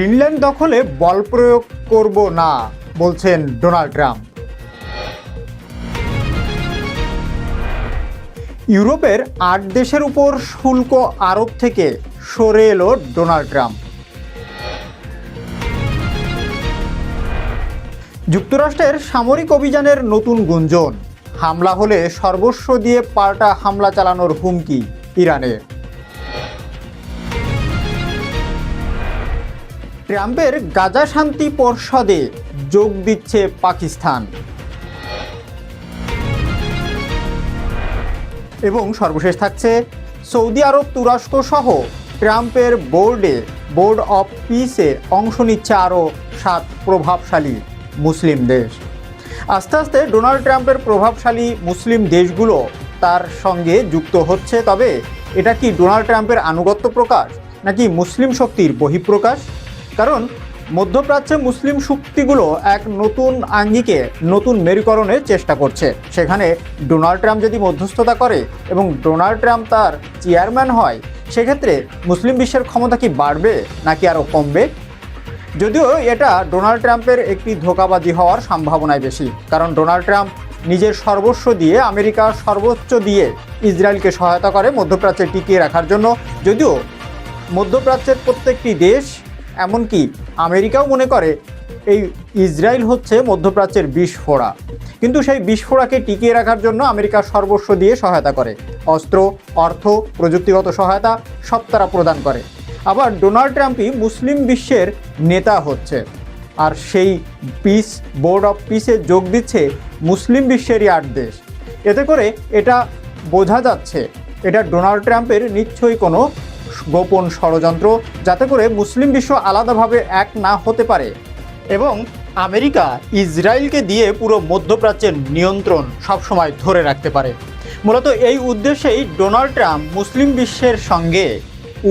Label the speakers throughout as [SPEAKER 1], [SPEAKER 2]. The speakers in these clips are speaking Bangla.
[SPEAKER 1] গ্রিনল্যান্ড দখলে বল প্রয়োগ করব না, বলছেন ডোনাল্ড ট্রাম্প। ইউরোপের আট দেশের উপর শুল্ক আরোপ থেকে সরে এলো ডোনাল্ড ট্রাম্প। যুক্তরাষ্ট্রের সামরিক অভিযানের নতুন গুঞ্জন, হামলা হলে সর্বস্ব দিয়ে পাল্টা হামলা চালানোর হুমকি ইরানের। ট্রাম্পের গাজা শান্তি পর্ষদে যোগ দিচ্ছে পাকিস্তান। এবং সর্বশেষ থাকছে, সৌদি আরব তুরস্ক সহ ট্রাম্পের বোর্ডে বোর্ড অফ পিসে অংশ নিচ্ছে আরও সাত প্রভাবশালী মুসলিম দেশ। আস্তে আস্তে ডোনাল্ড ট্রাম্পের প্রভাবশালী মুসলিম দেশগুলো তার সঙ্গে যুক্ত হচ্ছে, তবে এটা কি ডোনাল্ড ট্রাম্পের আনুগত্য প্রকাশ নাকি মুসলিম শক্তির বহিঃপ্রকাশ? কারণ মধ্যপ্রাচ্যে মুসলিম শক্তিগুলো এক নতুন আঙ্গিকে, নতুন মেরুকরণের চেষ্টা করছে। সেখানে ডোনাল্ড ট্রাম্প যদি মধ্যস্থতা করে এবং ডোনাল্ড ট্রাম্প তার চেয়ারম্যান হয়, সেক্ষেত্রে মুসলিম বিশ্বের ক্ষমতা কি বাড়বে নাকি আরও কমবে? যদিও এটা ডোনাল্ড ট্রাম্পের একটি ধোকাবাজি হওয়ার সম্ভাবনায় বেশি, কারণ ডোনাল্ড ট্রাম্প নিজের সর্বস্ব দিয়ে আমেরিকার সর্বোচ্চ দিয়ে ইসরায়েলকে সহায়তা করে মধ্যপ্রাচ্যে টিকিয়ে রাখার জন্য। যদিও মধ্যপ্রাচ্যের প্রত্যেকটি দেশ এমনকি আমেরিকাও মনে করে এই ইসরায়েল হচ্ছে মধ্যপ্রাচ্যের বিস্ফোড়া কিন্তু সেই বিস্ফোড়াকে টিকিয়ে রাখার জন্য আমেরিকা সর্বস্ব দিয়ে সহায়তা করে। অস্ত্র, অর্থ, প্রযুক্তিগত সহায়তা সব তারা প্রদান করে। আবার ডোনাল্ড ট্রাম্পই মুসলিম বিশ্বের নেতা হচ্ছে। আর সেই পিস, বোর্ড অফ পিসে যোগ দিচ্ছে মুসলিম বিশ্বেরই আট দেশ। এতে করে এটা বোঝা যাচ্ছে, এটা ডোনাল্ড ট্রাম্পের নিশ্চয়ই কোনো গোপন ষড়যন্ত্র যাতে করে মুসলিম বিশ্ব আলাদাভাবে এক না হতে পারে এবং আমেরিকা ইসরায়েলকে দিয়ে পুরো মধ্যপ্রাচ্যের নিয়ন্ত্রণ সবসময় ধরে রাখতে পারে। মূলত এই উদ্দেশ্যেই ডোনাল্ড ট্রাম্প মুসলিম বিশ্বের সঙ্গে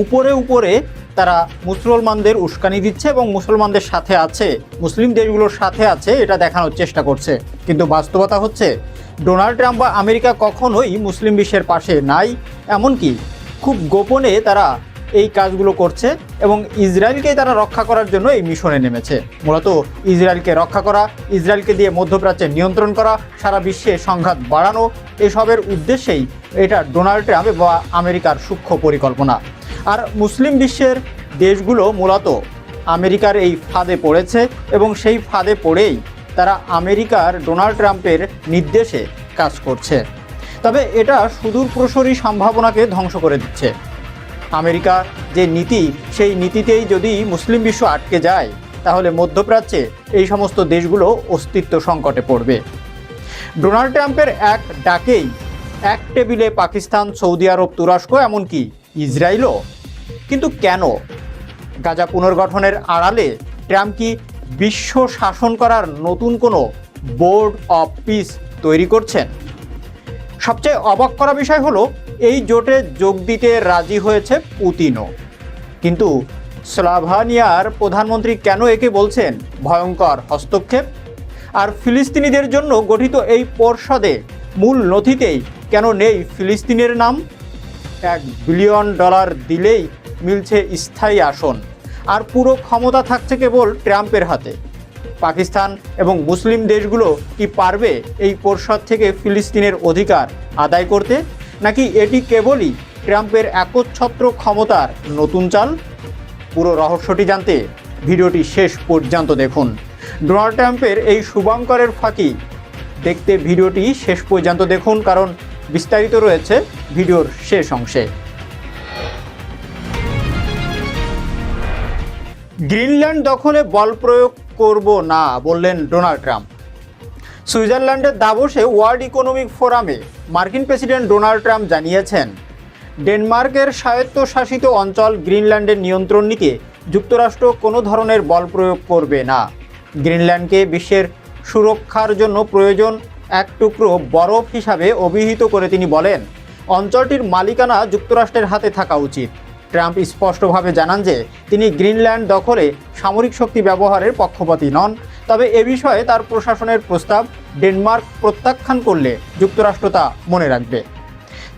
[SPEAKER 1] উপরে উপরে তারা মুসলমানদের উস্কানি দিচ্ছে এবং মুসলমানদের সাথে আছে, মুসলিম দেশগুলোর সাথে আছে এটা দেখানোর চেষ্টা করছে। কিন্তু বাস্তবতা হচ্ছে, ডোনাল্ড ট্রাম্প বা আমেরিকা কখনোই মুসলিম বিশ্বের পাশে নাই, এমনকি খুব গোপনে তারা এই কাজগুলো করছে এবং ইসরায়েলকেই তারা রক্ষা করার জন্য এই মিশনে নেমেছে। মূলত ইসরায়েলকে রক্ষা করা, ইসরায়েলকে দিয়ে মধ্যপ্রাচ্যে নিয়ন্ত্রণ করা, সারা বিশ্বে সংঘাত বাড়ানো, এসবের উদ্দেশ্যেই এটা ডোনাল্ড ট্রাম্প বা আমেরিকার সূক্ষ্ম পরিকল্পনা। আর মুসলিম বিশ্বের দেশগুলো মূলত আমেরিকার এই ফাঁদে পড়েছে এবং সেই ফাঁদে পড়েই তারা আমেরিকার ডোনাল্ড ট্রাম্পের নির্দেশে কাজ করছে। তবে এটা সুদূর প্রসারী সম্ভাবনাকে ধ্বংস করে দিচ্ছে। আমেরিকা যে নীতি, সেই নীতিতেই যদি মুসলিম বিশ্ব আটকে যায়, তাহলে মধ্যপ্রাচ্যে এই সমস্ত দেশগুলো অস্তিত্ব সংকটে পড়বে। ডোনাল্ড ট্রাম্পের এক ডাকেই এক টেবিলে পাকিস্তান, সৌদি আরব, তুরস্ক, এমনকি ইসরায়েলও। কিন্তু কেন? গাজা পুনর্গঠনের আড়ালে ট্রাম্প কি বিশ্ব শাসন করার নতুন কোনো বোর্ড অফ পিস তৈরি করছেন? সবচেয়ে অবাক করা বিষয় হলো, এই জোটে যোগ দিতে রাজি হয়েছে পুতিনও। কিন্তু স্লাভানিয়ার প্রধানমন্ত্রী কেন একে বলছেন ভয়ঙ্কর হস্তক্ষেপ? আর ফিলিস্তিনিদের জন্য গঠিত এই পর্ষদে মূল নথিতেই কেন নেই ফিলিস্তিনের নাম? এক বিলিয়ন ডলার দিলেই মিলছে স্থায়ী আসন, আর পুরো ক্ষমতা থাকছে কেবল ট্রাম্পের হাতে। পাকিস্তান এবং মুসলিম দেশগুলো কি পারবে এই পরিষদ থেকে ফিলিস্তিনের অধিকার আদায় করতে? নাকি এটি কেবলই ট্রাম্পের একচ্ছত্র ক্ষমতার নতুন চাল? পুরো রহস্যটি জানতে ভিডিওটি শেষ পর্যন্ত দেখুন। ডোনাল্ড ট্রাম্পের এই শুভঙ্করের ফাঁকি দেখতে ভিডিওটি শেষ পর্যন্ত দেখুন, কারণ বিস্তারিত রয়েছে ভিডিওর শেষ অংশে। গ্রিনল্যান্ড দখলে বল প্রয়োগ করব না, বললেন ডোনাল্ড ট্রাম্প। সুইজারল্যান্ডের দাবোসে ওয়ার্ল্ড ইকোনমিক ফোরামে মার্কিন প্রেসিডেন্ট ডোনাল্ড ট্রাম্প জানিয়েছেন, ডেনমার্কের স্বায়ত্তশাসিত অঞ্চল গ্রিনল্যান্ডের নিয়ন্ত্রণ নিতে যুক্তরাষ্ট্র কোনো ধরনের বল প্রয়োগ করবে না। গ্রিনল্যান্ডকে বিশ্বের সুরক্ষার জন্য প্রয়োজন এক টুকরো বরফ হিসাবে অভিহিত করে তিনি বলেন, অঞ্চলটির মালিকানা যুক্তরাষ্ট্রের হাতে থাকা উচিত। ট্রাম্প স্পষ্টভাবে জানান যে তিনি গ্রিনল্যান্ড দখলে সামরিক শক্তি ব্যবহারের পক্ষপাতী নন। তবে এ বিষয়ে তার প্রশাসনের প্রস্তাব ডেনমার্ক প্রত্যাখ্যান করলে যুক্তরাষ্ট্র তা মনে রাখবে।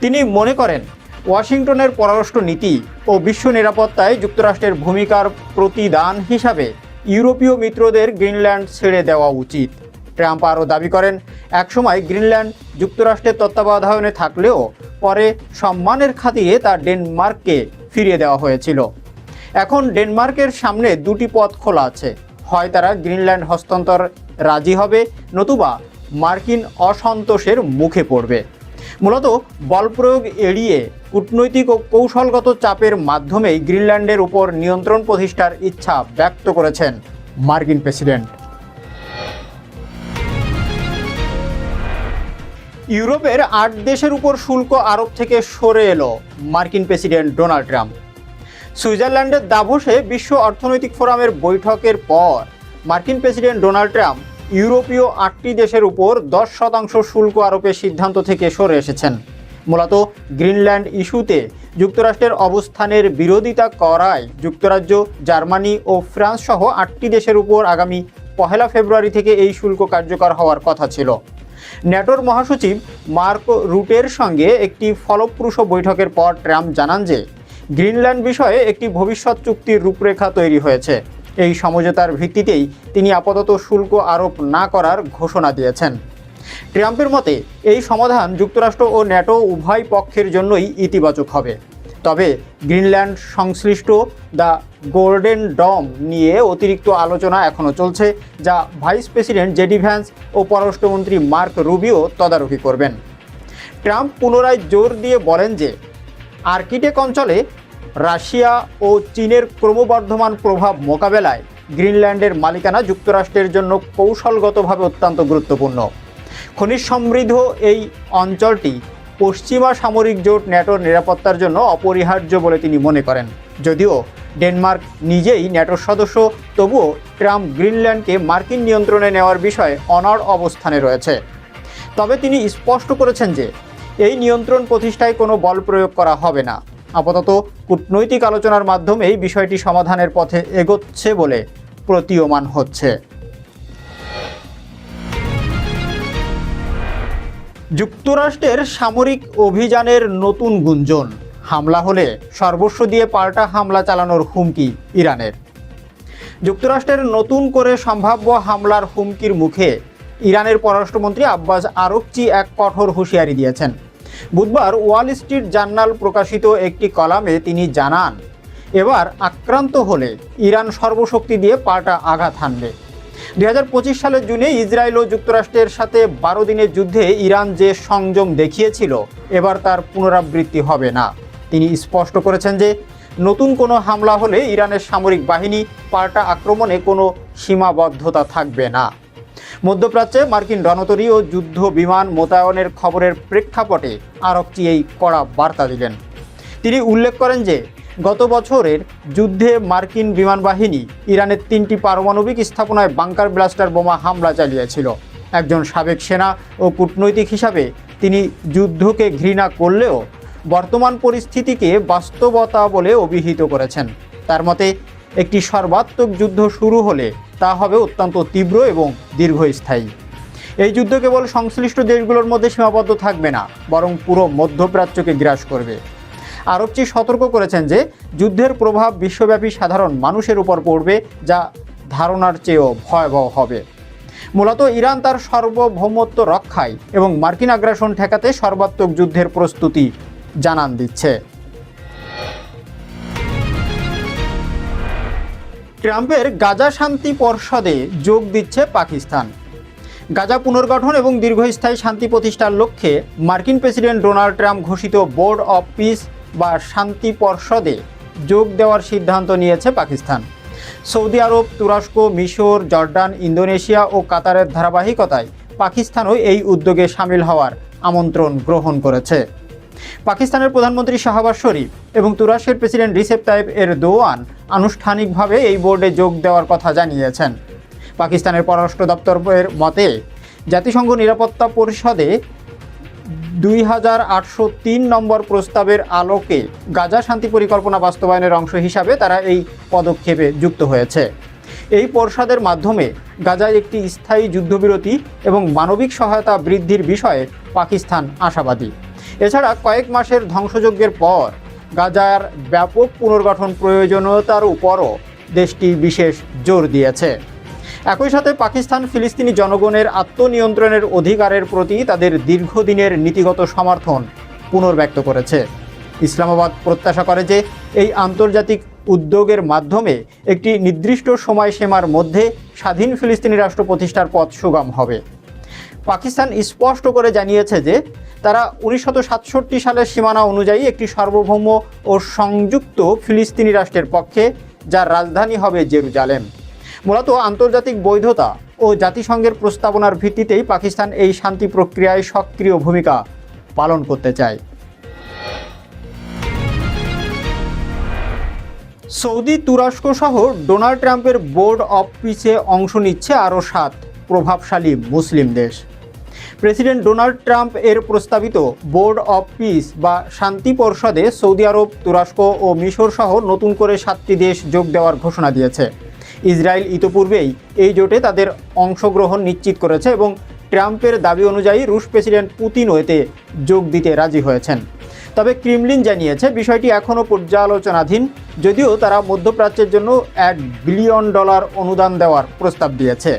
[SPEAKER 1] তিনি মনে করেন, ওয়াশিংটনের পররাষ্ট্র নীতি ও বিশ্ব নিরাপত্তায় যুক্তরাষ্ট্রের ভূমিকার প্রতিদান হিসাবে ইউরোপীয় মিত্রদের গ্রিনল্যান্ড ছেড়ে দেওয়া উচিত। ট্রাম্প আরও দাবি করেন একসময় গ্রিনল্যান্ড যুক্তরাষ্ট্রের তত্ত্বাবধানে থাকলেও পরে সম্মানের খাতিরে তা ডেনমার্ককে ফিরিয়ে দেওয়া হয়েছিল। এখন ডেনমার্কের সামনে দুটি পথ খোলা আছে। হয় তারা গ্রিনল্যান্ড হস্তান্তর রাজি হবে, নতুবা মার্কিন অসন্তোষের মুখে পড়বে। মূলত বল প্রয়োগ এড়িয়ে কূটনৈতিক ও কৌশলগত চাপের মাধ্যমেই গ্রিনল্যান্ডের উপর নিয়ন্ত্রণ প্রতিষ্ঠার ইচ্ছা ব্যক্ত করেছেন মার্কিন প্রেসিডেন্ট। ইউরোপের আট দেশের উপর শুল্ক আরোপ থেকে সরে এলো মার্কিন প্রেসিডেন্ট ডোনাল্ড ট্রাম্প। সুইজারল্যান্ডের দাভোসে বিশ্ব অর্থনৈতিক ফোরামের বৈঠকের পর মার্কিন প্রেসিডেন্ট ডোনাল্ড ট্রাম্প ইউরোপীয় আটটি দেশের উপর দশ শতাংশ শুল্ক আরোপের সিদ্ধান্ত থেকে সরে এসেছেন। মূলত গ্রিনল্যান্ড ইস্যুতে যুক্তরাষ্ট্রের অবস্থানের বিরোধিতা করায় যুক্তরাজ্য, জার্মানি ও ফ্রান্স সহ আটটি দেশের উপর আগামী পহেলা ফেব্রুয়ারি থেকে এই শুল্ক কার্যকর হওয়ার কথা ছিল। ন্যাটোর মহাসচিব মার্ক রুটের সঙ্গে একটি ফলপ্রসূ বৈঠকের পর ট্রাম্প জানান যে, গ্রিনল্যান্ড বিষয়ে একটি ভবিষ্যৎ চুক্তির রূপরেখা তৈরি হয়েছে। এই সমঝোতার ভিত্তিতেই তিনি আপাতত শুল্ক আরোপ না করার ঘোষণা দিয়েছেন। ট্রাম্পের মতে, এই সমাধান যুক্তরাষ্ট্র ও ন্যাটো উভয় পক্ষের জন্যই ইতিবাচক হবে। তবে গ্রিনল্যান্ড সংশ্লিষ্ট দ্য গোল্ডেন ডম নিয়ে অতিরিক্ত আলোচনা এখনও চলছে, যা ভাইস প্রেসিডেন্ট জেডি ভ্যান্স ও পররাষ্ট্রমন্ত্রী মার্ক রুবিও তদারকি করবেন। ট্রাম্প পুনরায় জোর দিয়ে বলেন যে, আর্কিটেক অঞ্চলে রাশিয়া ও চীনের ক্রমবর্ধমান প্রভাব মোকাবেলায় গ্রিনল্যান্ডের মালিকানা যুক্তরাষ্ট্রের জন্য কৌশলগতভাবে অত্যন্ত গুরুত্বপূর্ণ। খনিজ সমৃদ্ধ এই অঞ্চলটি পশ্চিমা সামরিক জোট ন্যাটোর নিরাপত্তার জন্য অপরিহার্য বলে তিনি মনে করেন। যদিও ডেনমার্ক নিজেই ন্যাটোর সদস্য, তবুও ট্রাম্প গ্রিনল্যান্ডকে মার্কিন নিয়ন্ত্রণে নেওয়ার বিষয়ে অনড় অবস্থানে রয়েছে। তবে তিনি স্পষ্ট করেছেন যে, এই নিয়ন্ত্রণ প্রতিষ্ঠায় কোনো বল প্রয়োগ করা হবে না। আপাতত কূটনৈতিক আলোচনার মাধ্যমেই বিষয়টি সমাধানের পথে এগোচ্ছে বলে প্রতীয়মান হচ্ছে। যুক্তরাষ্ট্রের সামরিক অভিযানের নতুন গুঞ্জন, হামলা হলে সর্বস্ব দিয়ে পাল্টা হামলা চালানোর হুমকি ইরানের। যুক্তরাষ্ট্রের নতুন করে সম্ভাব্য হামলার হুমকির মুখে ইরানের পররাষ্ট্রমন্ত্রী আব্বাস আরকচি এক কঠোর হুঁশিয়ারি দিয়েছেন। বুধবার ওয়াল স্ট্রিট জার্নাল প্রকাশিত একটি কলামে তিনি জানান, এবার আক্রান্ত হলে ইরান সর্বশক্তি দিয়ে পাল্টা আঘাত হানবে। দুই সালের জুনে ইসরায়েল ও যুক্তরাষ্ট্রের সাথে বারো দিনের যুদ্ধে ইরান যে সংযম দেখিয়েছিল, এবার তার পুনরাবৃত্তি হবে না। তিনি স্পষ্ট করেছেন যে, নতুন কোনো হামলা হলে ইরানের সামরিক বাহিনী পাল্টা আক্রমণে কোনো সীমাবদ্ধতা থাকবে না। মধ্যপ্রাচ্যে মার্কিন রণতরী ও যুদ্ধ বিমান মোতায়েনের খবরের প্রেক্ষাপটে আরকচি এই কড়া বার্তা দিলেন। তিনি উল্লেখ করেন যে গত বছরের যুদ্ধে মার্কিন বিমান বাহিনী ইরানের তিনটি পারমাণবিক স্থাপনায় বাংকার ব্লাস্টার বোমা হামলা চালিয়েছিল। একজন সাবেক সেনা ও কূটনৈতিক হিসাবে তিনি যুদ্ধকে ঘৃণা করলেও বর্তমান পরিস্থিতিকে বাস্তবতা বলে অভিহিত করেছেন। তার মতে, একটি সর্বাত্মক যুদ্ধ শুরু হলে তা হবে অত্যন্ত তীব্র এবং দীর্ঘস্থায়ী। এই যুদ্ধ কেবল সংশ্লিষ্ট দেশগুলোর মধ্যে সীমাবদ্ধ থাকবে না, বরং পুরো মধ্যপ্রাচ্যকে গ্রাস করবে। আরবচি সতর্ক করেছেন যে যুদ্ধের প্রভাব বিশ্বব্যাপী সাধারণ মানুষের উপর পড়বে, যা ধারণার চেয়েও ভয়াবহ হবে। মূলত ইরান তার সার্বভৌমত্ব রক্ষায় এবং মার্কিন আগ্রাসন ঠেকাতে সর্বাত্মক যুদ্ধের প্রস্তুতি জানান দিচ্ছে। ট্রাম্পের গাজা শান্তি পর্ষদে যোগ দিচ্ছে পাকিস্তান। গাজা পুনর্গঠন এবং দীর্ঘস্থায়ী শান্তি প্রতিষ্ঠার লক্ষ্যে মার্কিন প্রেসিডেন্ট ডোনাল্ড ট্রাম্প ঘোষিত বোর্ড অব পিস বা শান্তি পর্ষদে যোগ দেওয়ার সিদ্ধান্ত নিয়েছে পাকিস্তান। সৌদি আরব, তুরস্ক, মিশর, জর্ডান, ইন্দোনেশিয়া ও কাতারের ধারাবাহিকতায় পাকিস্তানও এই উদ্যোগে সামিল হওয়ার আমন্ত্রণ গ্রহণ করেছে। পাকিস্তানের প্রধানমন্ত্রী শাহবাজ শরীফ এবং তুরস্কের প্রেসিডেন্ট রিসেপ তাইব এর দোয়ান আনুষ্ঠানিকভাবে এই বোর্ডে যোগ দেওয়ার কথা জানিয়েছেন। পাকিস্তানের পররাষ্ট্র দপ্তরের মতে, জাতিসংঘ নিরাপত্তা পরিষদে দুই হাজার আটশো তিন নম্বর প্রস্তাবের আলোকে গাজা শান্তি পরিকল্পনা বাস্তবায়নের অংশ হিসাবে তারা এই পদক্ষেপে যুক্ত হয়েছে। এই পরিষদের মাধ্যমে গাজায় একটি স্থায়ী যুদ্ধবিরতি এবং মানবিক সহায়তা বৃদ্ধির বিষয়ে পাকিস্তান আশাবাদী। এছাড়া কয়েক মাসের ধ্বংসযজ্ঞের পর গাজার ব্যাপক পুনর্গঠন প্রয়োজনীয়তার উপরও দেশটি বিশেষ জোর দিয়েছে। একই সাথে পাকিস্তান ফিলিস্তিনি জনগণের আত্মনিয়ন্ত্রণের অধিকারের প্রতি তাদের দীর্ঘদিনের নীতিগত সমর্থন পুনর্ব্যক্ত করেছে। ইসলামাবাদ প্রত্যাশা করে যে এই আন্তর্জাতিক উদ্যোগের মাধ্যমে একটি নির্দিষ্ট সময়সীমার মধ্যে স্বাধীন ফিলিস্তিনি রাষ্ট্র প্রতিষ্ঠার পথ সুগম হবে। পাকিস্তান স্পষ্ট করে জানিয়েছে যে তারা উনিশশো সাতষট্টি সালের সীমানা অনুযায়ী একটি সার্বভৌম ও সংযুক্ত ফিলিস্তিনি রাষ্ট্রের পক্ষে, যার রাজধানী হবে জেরুজালেম। মূলত আন্তর্জাতিক বৈধতা ও জাতিসংঘের প্রস্তাবনার ভিত্তিতেই পাকিস্তান এই শান্তি প্রক্রিয়ায় সক্রিয় ভূমিকা পালন করতে চায়। সৌদি তুরস্ক সহ ডোনাল্ড ট্রাম্পের বোর্ড অফ পিসে অংশ নিচ্ছে আরও সাত প্রভাবশালী মুসলিম দেশ। প্রেসিডেন্ট ডোনাল্ড ট্রাম্প এর প্রস্তাবিত বোর্ড অফ পিস বা শান্তি পর্ষদে সৌদি আরব, তুরস্ক ও মিশর সহ নতুন করে সাতটি দেশ যোগ দেওয়ার ঘোষণা দিয়েছে। ইসরায়েল ইতোপূর্বেই এই জোটে তাদের অংশগ্রহণ নিশ্চিত করেছে এবং ট্রাম্পের দাবি অনুযায়ী রুশ প্রেসিডেন্ট পুতিনও এতে যোগ দিতে রাজি হয়েছেন। তবে ক্রিমলিন জানিয়েছে, বিষয়টি এখনও পর্যালোচনাধীন, যদিও তারা মধ্যপ্রাচ্যের জন্য এক বিলিয়ন ডলার অনুদান দেওয়ার প্রস্তাব দিয়েছে।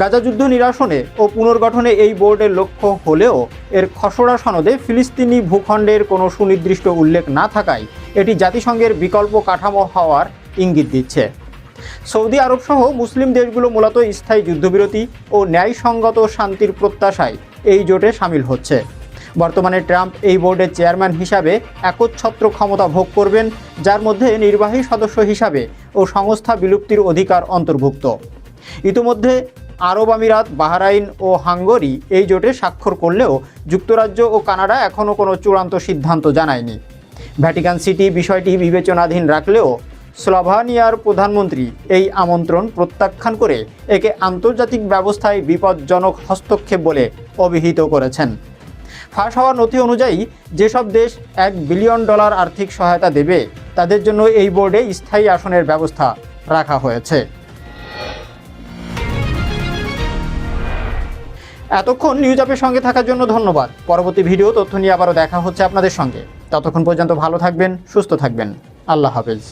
[SPEAKER 1] গাজা যুদ্ধ নিরাসনে ও পুনর্গঠনে এই বোর্ডের লক্ষ্য হলেও এর খসড়া সনদে ফিলিস্তিনি ভূখণ্ডের কোনো সুনির্দিষ্ট উল্লেখ না থাকায় এটি জাতিসংঘের বিকল্প কাঠামো হওয়ার ইঙ্গিত দিচ্ছে। সৌদি আরব সহ মুসলিম দেশগুলো মূলত স্থায়ী যুদ্ধবিরতি ও ন্যায়সঙ্গত শান্তির প্রত্যাশায় এই জোটে সামিল হচ্ছে। বর্তমানে ট্রাম্প এই বোর্ডের চেয়ারম্যান হিসাবে একচ্ছত্র ক্ষমতা ভোগ করবেন, যার মধ্যে নির্বাহী সদস্য হিসাবে ও সংস্থা বিলুপ্তির অধিকার অন্তর্ভুক্ত। ইতিমধ্যে আরব আমিরাত, বাহরাইন ও হাঙ্গরি এই জোটে স্বাক্ষর করলেও যুক্তরাজ্য ও কানাডা এখনও কোনো চূড়ান্ত সিদ্ধান্ত জানায়নি। ভ্যাটিকান সিটি বিষয়টি বিবেচনাধীন রাখলেও স্লোভানিয়ার প্রধানমন্ত্রী এই আমন্ত্রণ প্রত্যাখ্যান করে একে আন্তর্জাতিক ব্যবস্থায় বিপজ্জনক হস্তক্ষেপ বলে অভিহিত করেছেন। ফাঁস হওয়া নথি অনুযায়ী, যেসব দেশ এক বিলিয়ন ডলার আর্থিক সহায়তা দেবে, তাদের জন্য এই বোর্ডে স্থায়ী আসনের ব্যবস্থা রাখা হয়েছে। এতক্ষণ নিউজ অ্যাপের সঙ্গে থাকার জন্য ধন্যবাদ। পরবর্তী ভিডিও তথ্য নিয়ে আবারও দেখা হচ্ছে আপনাদের সঙ্গে। ততক্ষণ পর্যন্ত ভালো থাকবেন, সুস্থ থাকবেন। আল্লাহ হাফেজ।